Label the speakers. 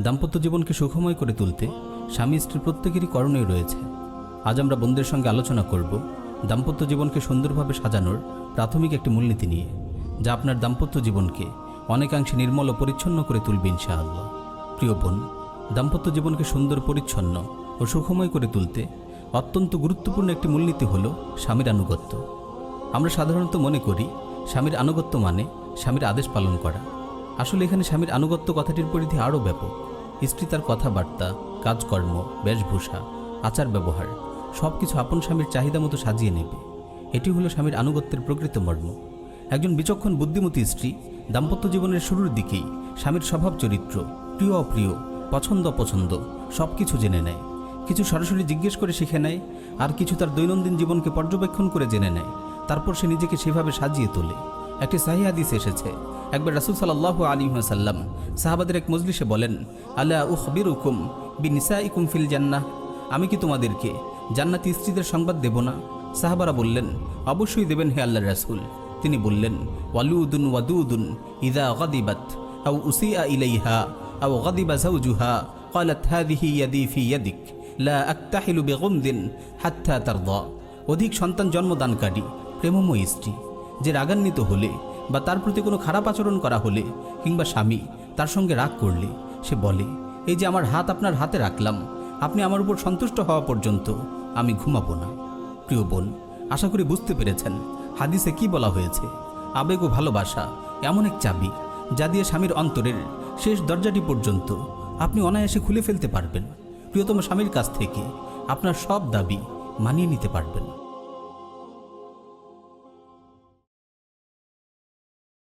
Speaker 1: দাম্পত্য জীবনকে সুখময় করে তুলতে স্বামী স্ত্রীর প্রত্যেকেরই করণীয় রয়েছে। আজ আমরা বন্ধুদের সঙ্গে আলোচনা করব দাম্পত্য জীবনকে সুন্দরভাবে সাজানোর প্রাথমিক একটি মূলনীতি নিয়ে, যা আপনার দাম্পত্য জীবনকে অনেকাংশে নির্মল ও পরিচ্ছন্ন করে তুলবে ইনশাআল্লাহ। প্রিয় বোন, দাম্পত্য জীবনকে সুন্দর, পরিচ্ছন্ন ও সুখময় করে তুলতে অত্যন্ত গুরুত্বপূর্ণ একটি মূলনীতি হল স্বামীর আনুগত্য। আমরা সাধারণত মনে করি, স্বামীর আনুগত্য মানে স্বামীর আদেশ পালন করা। আসলে এখানে স্বামীর আনুগত্য কথাটির পরিধি আরও ব্যাপক। স্ত্রী তার কথাবার্তা, কাজকর্ম, বেশভূষা, আচার ব্যবহার সব কিছু আপন স্বামীর চাহিদা মতো সাজিয়ে নেবে। এটি হলো স্বামীর আনুগত্যের প্রকৃত মর্ম। একজন বিচক্ষণ বুদ্ধিমতী স্ত্রী দাম্পত্য জীবনের শুরুর দিকেই স্বামীর স্বভাব চরিত্র, প্রিয় অপ্রিয়, পছন্দ অপছন্দ সব কিছু জেনে নেয়। কিছু সরাসরি জিজ্ঞেস করে শিখে নেয়, আর কিছু তার দৈনন্দিন জীবনকে পর্যবেক্ষণ করে জেনে নেয়। তারপর সে নিজেকে সেভাবে সাজিয়ে তোলে। একটি সাহি হাদিস এসেছে একবার রাসুল সাল্লাহ আলী সাল্লাম সাহাবাদের এক মজলিসে বলেন আল্লাহ উখবির উকুম বি নিসা ইকুম ফিল জান্নাহ আমি কি তোমাদেরকে জান্নাতি স্ত্রীদের সংবাদ দেব না সাহাবারা বললেন অবশ্যই দেবেন হে আল্লাহ রাসুল তিনি বললেন ওয়ালুদুন ওয়াদুদুন ইদা গদিবাত আও উসিয়া ইলাইহা আও গদিবা জাউজুহা قالت هذه يدي في يدك لا أكتحل بغمد حتى ترضى অধিক সন্তান জন্মদানকারী প্রেমময় স্ত্রী যে রাগান্বিত হলে বা তার প্রতি কোনো খারাপ আচরণ করা হলে কিংবা স্বামী তার সঙ্গে রাগ করলে সে বলে, এই যে আমার হাত আপনার হাতে রাখলাম, আপনি আমার উপর সন্তুষ্ট হওয়া পর্যন্ত আমি ঘুমাবো না। প্রিয় বোন, আশা করি বুঝতে পেরেছেন হাদিসে কি বলা হয়েছে। আবেগ ও ভালোবাসা এমন এক চাবি যা দিয়ে স্বামীর অন্তরের শেষ দরজাটি পর্যন্ত আপনি অনায়াসে খুলে ফেলতে পারবেন। প্রিয়তম স্বামীর কাছ থেকে আপনার সব দাবি মানিয়ে নিতে পারবেন।